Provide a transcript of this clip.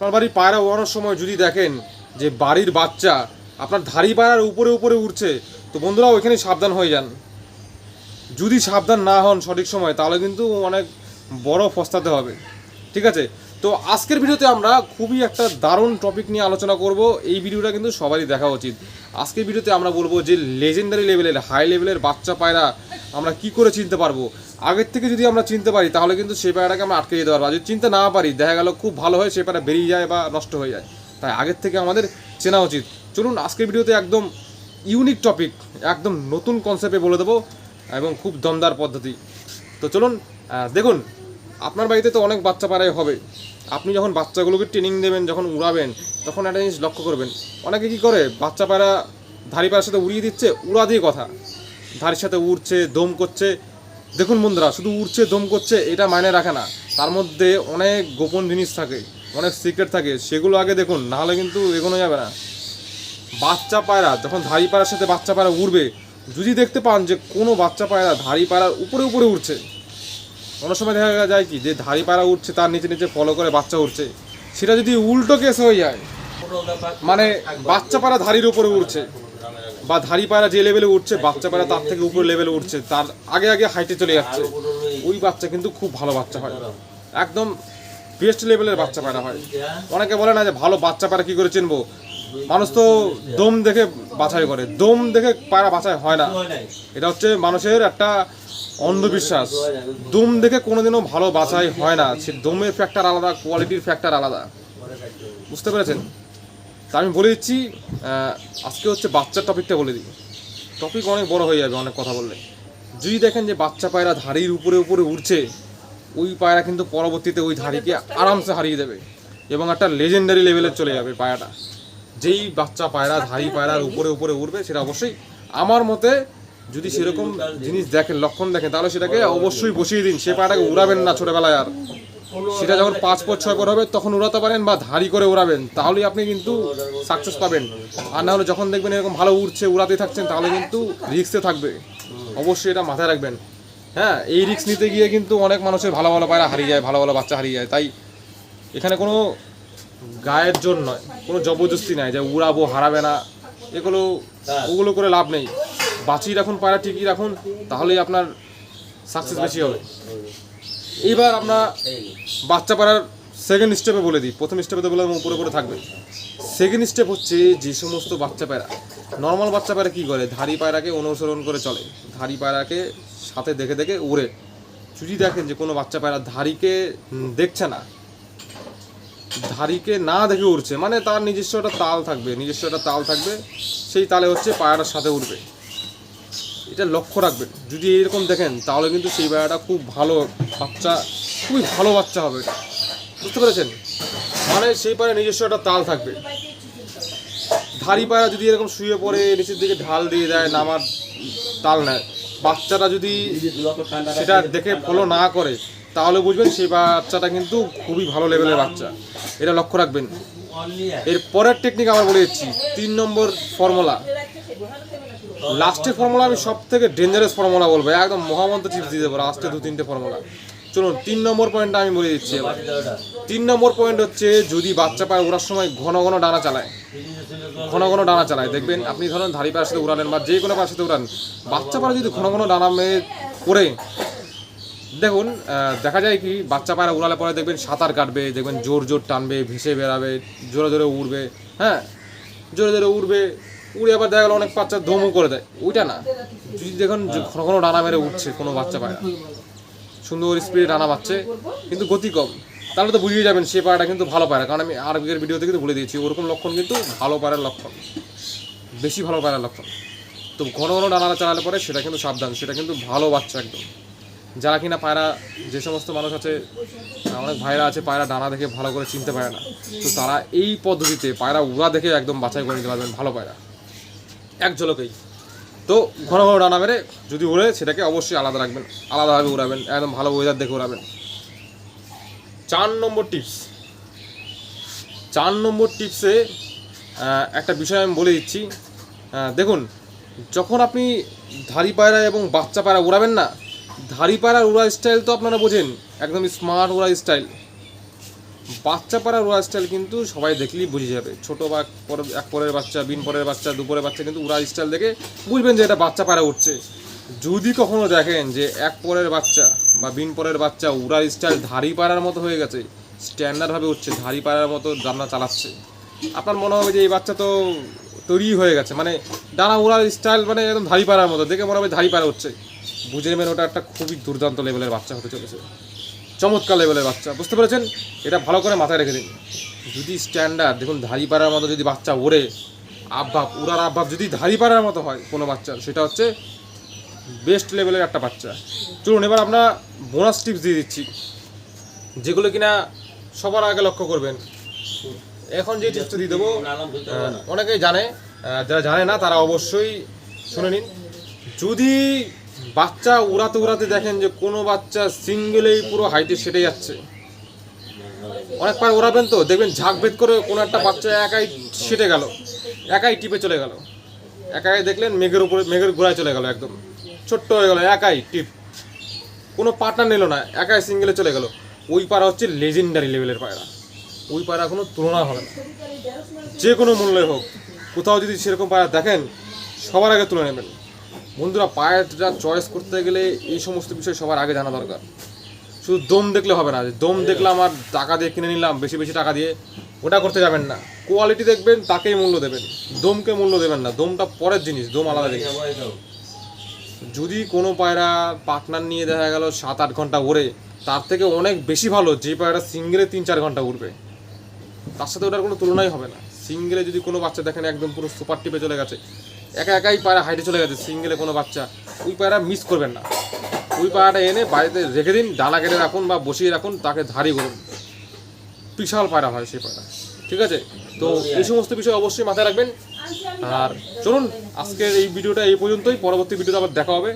আপনার বাড়ির পায়রা ওড়ানোর সময় যদি দেখেন যে বাড়ির বাচ্চা আপনার ধাড়ি পায়রার উপরে উপরে উঠছে তো বন্ধুরা ওইখানে সাবধান হয়ে যান। যদি সাবধান না হন সঠিক সময়, তাহলে কিন্তু অনেক বড় ফস্তাতে হবে। ঠিক আছে? তো আজকের ভিডিওতে আমরা খুবই একটা দারুণ টপিক নিয়ে আলোচনা করব। এই ভিডিওটা কিন্তু সবারই দেখা উচিত। আজকের ভিডিওতে আমরা বলব যে লেজেন্ডারি লেভেলের হাই লেভেলের বাচ্চা পায়রা আমরা কি করে চিনতে পারব? আগের থেকে যদি আমরা চিনতে পারি, তাহলে কিন্তু সেই পায়রাটাকে আমরা আটকে যেতে পারব। যদি চিনতে না পারি, দেখা গেল খুব ভালো হয়, সেই পায়রা বেরিয়ে যায় বা নষ্ট হয়ে যায়। তাই আগের থেকে আমাদের চেনা উচিত। চলুন আজকের ভিডিওতে একদম ইউনিক টপিক একদম নতুন কনসেপ্টে বলে দেবো এবং খুব দমদার পদ্ধতি। তো চলুন দেখুন আপনার বাড়িতে তো অনেক বাচ্চা পাড়াই হবে। আপনি যখন বাচ্চাগুলোকে ট্রেনিং দেবেন, যখন উড়াবেন, তখন একটা জিনিস লক্ষ্য করবেন। অনেকে কি করে, বাচ্চা পায়রা ধাড়ি পায়রার সাথে উড়িয়ে দিচ্ছে, উড়া দিয়ে কথা। ধাড়ির সাথে উড়ছে, দম করছে। দেখুন বন্ধুরা, শুধু উড়ছে, দম করছে, এটা মাইনে রাখে না। তার মধ্যে অনেক গোপন জিনিস থাকে, অনেক সিক্রেট থাকে, সেগুলো আগে দেখুন নাহলে কিন্তু এগোনো যাবে না। বাচ্চা পায়রা যখন ধাড়ি পায়রার সাথে বাচ্চা পায়রা উড়বে, যদি দেখতে পান যে কোনো বাচ্চা পায়রা ধাড়ি পায়রার উপরে উপরে উঠছে অনেক সময় দেখা যায় কি, যে ধাড়ি পায়রা উঠছে, তার নিচে নিচে ফলো করে বাচ্চা উঠছে। সেটা যদি উল্টো কেস হয়ে যায় মানে বাচ্চা পায়রা ধাড়ির উপরে উঠছে, বা ধাড়ি পায়রা যে লেভেলে উঠছে বাচ্চা পায়রা তার থেকে উপরে লেভেলে উঠছে, তার আগে আগে হাইটে চলে যাচ্ছে, ওই বাচ্চা কিন্তু খুব ভালো বাচ্চা হয়। একদম বেস্ট লেভেলের বাচ্চা পায়রা হয়। অনেকে বলে না যে ভালো বাচ্চা পায়রা কি করে চিনবো? মানুষ তো দম দেখে বাছাই করে। দম দেখে পায়রা বাছাই হয় না। এটা হচ্ছে মানুষের একটা অন্ধবিশ্বাস। দম দেখে কোনোদিনও ভালো বাছাই হয় না। সে দমের ফ্যাক্টর আলাদা কোয়ালিটির ফ্যাক্টর আলাদা। বুঝতে পেরেছেন? তা আমি বলে দিচ্ছি আজকে হচ্ছে বাচ্চার টপিকটা বলে দিই। টপিক অনেক বড় হয়ে যাবে অনেক কথা বললে। যদি দেখেন যে বাচ্চা পায়রা ধাড়ির উপরে উপরে উঠছে ওই পায়রা কিন্তু পরবর্তীতে ওই ধাড়িকে আরামসে হারিয়ে দেবে এবং একটা লেজেন্ডারি লেভেলে চলে যাবে পায়রাটা। যেই বাচ্চা পায়রা ধাড়ি পায়রার উপরে উপরে উঠবে সেটা অবশ্যই আমার মতে যদি সেরকম জিনিস দেখেন লক্ষণ দেখেন তাহলে সেটাকে অবশ্যই বসিয়ে দিন। সে পায়রাটাকে উড়াবেন না ছোটবেলায় আর। সেটা যখন পাঁচ পর ছয় পর হবে তখন উড়াতে পারেন বা ধাড়ি করে উড়াবেন। তাহলেই আপনি কিন্তু সাকসেস পাবেন। আর না হলে যখন দেখবেন এরকম ভালো উড়ছে উড়াতে থাকছেন তাহলে কিন্তু রিক্সে থাকবে। অবশ্যই এটা মাথায় রাখবেন। হ্যাঁ এই রিক্স নিতে গিয়ে কিন্তু অনেক মানুষের ভালো ভালো পায়রা হারিয়ে যায় ভালো ভালো বাচ্চা হারিয়ে যায়। তাই এখানে কোনো গায়ের জন্য নয় কোনো জবরদস্তি নাই যে উড়াবো হারাবে না এগুলো ওগুলো করে লাভ নেই। বাঁচিয়ে রাখুন পায়রা ঠিকই রাখুন তাহলেই আপনার সাকসেস বেশি হবে। এইবার আমরা বাচ্চা পাড়ার সেকেন্ড স্টেপে বলে দিই। প্রথম স্টেপে তো বলে উপরে উপরে থাকবে। সেকেন্ড স্টেপ হচ্ছে যে সমস্ত বাচ্চা পায়রা নর্মাল বাচ্চা পায়রা কী করে? ধাড়ি পায়রাকে অনুসরণ করে চলে। ধাড়ি পায়রাকে সাথে দেখে দেখে উড়ে। যদি দেখেন যে কোনো বাচ্চা পায়রা উম, দেখছে না ধাড়িকে না দেখে উড়ছে মানে তার নিজস্ব একটা তাল থাকবে নিজস্ব একটা তাল থাকবে সেই তালে হচ্ছে পায়রার সাথে উঠবে এটা লক্ষ্য রাখবেন যদি এরকম দেখেন তাহলে কিন্তু সেই পায়রাটা খুব ভালো বাচ্চা খুবই ভালো বাচ্চা হবে। এটা। বুঝতে পেরেছেন? মানে সেই পায়রা নিজস্ব একটা তাল থাকবে। ধাড়ি পায়রা যদি এরকম শুয়ে পড়ে নিচের দিকে ঢাল দিয়ে দেয় নামার তাল নেয় বাচ্চাটা যদি সেটা দেখে ফলো না করে তাহলে বুঝবেন সেই বাচ্চাটা কিন্তু খুবই ভালো লেভেলের বাচ্চা। এটা লক্ষ্য রাখবেন। এর পরের টেকনিক আমার বলে দিচ্ছি। তিন নম্বর ফর্মুলা লাস্টের ফর্মুলা আমি সব থেকে ডেঞ্জারাস ফর্মুলা বলব। একদম মহামন্ত্র চিপস দিয়ে দেবো। লাস্টে দু তিনটে ফর্মুলা চলুন, তিন নম্বর পয়েন্টটা আমি বলে দিচ্ছি এবার। তিন নম্বর পয়েন্ট হচ্ছে যদি বাচ্চা পায় ওড়ার সময় ঘন ঘন ডানা চালায়। ঘন ঘন ডানা চালায়। দেখবেন, আপনি ধরেন পায়ের সাথে উড়ালেন বা যে কোনো সাথে উড়ান। বাচ্চা পাড়া যদি ঘন ঘন ডানা মেয়ে করে দেখুন দেখা যায় কি, বাচ্চা পায়রা উড়ালে পরে দেখবেন সাঁতার কাটবে, দেখবেন জোর জোর টানবে, ভেসে বেড়াবে, জোরে জোরে উড়বে হ্যাঁ? জোরে জোরে উড়বে, উড়ে আবার দেখা গেলো অনেক বাচ্চা ধমু করে দেয়। ওইটা না। যদি দেখুন ঘন ঘন ডানা মেরে উঠছে কোনো বাচ্চা পায়রা। সুন্দর স্পিডে ডানা পাচ্ছে কিন্তু গতি কম। তাহলে তো বুঝিয়ে যাবেন সে পায়রাটা কিন্তু ভালো পায়রা। কারণ আমি আর আগের ভিডিওতে কিন্তু বলে দিয়েছি, ওরকম লক্ষণ কিন্তু ভালো পায়রার লক্ষণ। বেশি ভালো পায়রার লক্ষণ। তো ঘন ঘন ডানা চালালে পরে সেটা কিন্তু সাবধান, সেটা কিন্তু ভালো বাচ্চা একদম। যারা কিনা পায়রা, যে সমস্ত মানুষ আছে, অনেক ভাইরা আছে, পায়রা ডানা দেখে ভালো করে চিনতে পারে না। তো তারা এই পদ্ধতিতে পায়রা উড়া দেখে একদম বাছাই করে নিতে পারবেন ভালো পায়রা। এক ঝলকেই। তো ঘন ঘন ডানা মেরে যদি উড়ে, সেটাকে অবশ্যই আলাদা রাখবেন। আলাদাভাবে উড়াবেন, একদম ভালো ওয়েদার দেখে উড়াবেন। চার নম্বর টিপস চার নম্বর টিপসে একটা বিষয় আমি বলে দিচ্ছি। দেখুন, যখন আপনি ধাড়ি পায়রা এবং বাচ্চা পায়রা উড়াবেন না ধাড়ি পায়রার উড়া স্টাইল তো আপনারা বোঝেন, একদম স্মার্ট উড়া স্টাইল বাচ্চা পাড়ার উড়া স্টাইল কিন্তু সবাই দেখলেই বুঝে যাবে। ছোটো বা এক পরের বাচ্চা, বিন পরের বাচ্চা দুপরের বাচ্চা কিন্তু উড়া স্টাইল দেখে বুঝবেন যে এটা বাচ্চা পাড়া উঠছে। যদি কখনো দেখেন যে এক পরের বাচ্চা বা বিন পরের বাচ্চা উড়ার স্টাইল ধাড়ি পাড়ার মতো হয়ে গেছে স্ট্যান্ডার্ডভাবে উঠছে ধাড়ি পাড়ার মতো রান্না চালাচ্ছে। আপনার মনে হবে যে এই বাচ্চা তো তৈরি হয়ে গেছে। মানে ডানা উড়ার স্টাইল মানে একদম ধাড়ি পাড়ার মতো। দেখে মনে হবে ধাড়ি পাড়া হচ্ছে। বুঝে নেবেন ওটা একটা খুবই দুর্দান্ত লেভেলের বাচ্চা হতে চলেছে। চমৎকার লেভেলের বাচ্চা। বুঝতে পেরেছেন? এটা ভালো করে মাথায় রেখে দিন। যদি স্ট্যান্ডার্ড দেখুন ধাড়ি পাড়ার মতো যদি বাচ্চা ওড়ে আবভাব উড়ার আবভাব যদি ধাড়ি পাড়ার মতো হয় কোনো বাচ্চা সেটা হচ্ছে বেস্ট লেভেলের একটা বাচ্চা। চলুন, এবার আমরা বোনাস টিপস দিয়ে দিচ্ছি। যেগুলো কিনা সবার আগে লক্ষ্য করবেন। এখন যে টিপসটা দিয়ে দেবো অনেকেই জানে যারা জানে না তারা অবশ্যই শুনে নিন। যদি বাচ্চা উড়াতে উড়াতে দেখেন যে কোনো বাচ্চা সিঙ্গেলেই পুরো হাইটে সেটে যাচ্ছে অনেক পার ওড়াবেন তো দেখবেন ঝাঁক ভেদ করে কোনো একটা বাচ্চা একাই সেটে গেল একাই টিপে চলে গেল একাই দেখলেন মেঘের উপরে মেঘের গোড়ায় চলে গেল একদম ছোট্ট হয়ে গেল একাই টিপ কোনো পার্টনার নিল না একাই সিঙ্গেলে চলে গেল। ওই পাড়া হচ্ছে লেজেন্ডারি লেভেলের পায়রা। ওই পায়রা কোনো তুলনা হবে না। যে কোনো মূল্যে হোক। কোথাও যদি সেরকম পায়রা দেখেন, সবার আগে তুলে নেবেন। বন্ধুরা, পায়রাটা চয়েস করতে গেলে এই সমস্ত বিষয় সবার আগে জানা দরকার। শুধু দম দেখলে হবে না। যে দম দেখলাম আর টাকা দিয়ে কিনে নিলাম, বেশি বেশি টাকা দিয়ে, ওটা করতে যাবেন না। কোয়ালিটি দেখবেন, তাকেই মূল্য দেবেন। দমকে মূল্য দেবেন না। দমটা পরের জিনিস, দম আলাদা জিনিস। যদি কোনো পায়রা পার্টনার নিয়ে দেখা গেল সাত আট ঘণ্টা ওড়ে তার থেকে অনেক বেশি ভালো যে পায়রা সিঙ্গেলে তিন চার ঘণ্টা উঠবে তার সাথে ওটার কোনো তুলনাই হবে না। সিঙ্গেলে যদি কোনো বাচ্চা দেখেন একদম পুরো সুপার টিপে চলে গেছে, একা একাই পায়রা হাইটে চলে গেছে সিঙ্গেলে কোনো বাচ্চা, ওই পায়রা মিস করবেন না। ওই পায়রাটা এনে বাড়িতে রেখে দিন, ডালা কেটে রাখুন বা বসিয়ে রাখুন, তাকে ধারি করুন। বিশাল পায়রা হয় সেই পায়রা। ঠিক আছে? তো এই সমস্ত বিষয় অবশ্যই মাথায় রাখবেন। আর চলুন, আজকের এই ভিডিওটা এই পর্যন্তই। পরবর্তী ভিডিওতে আবার দেখা হবে।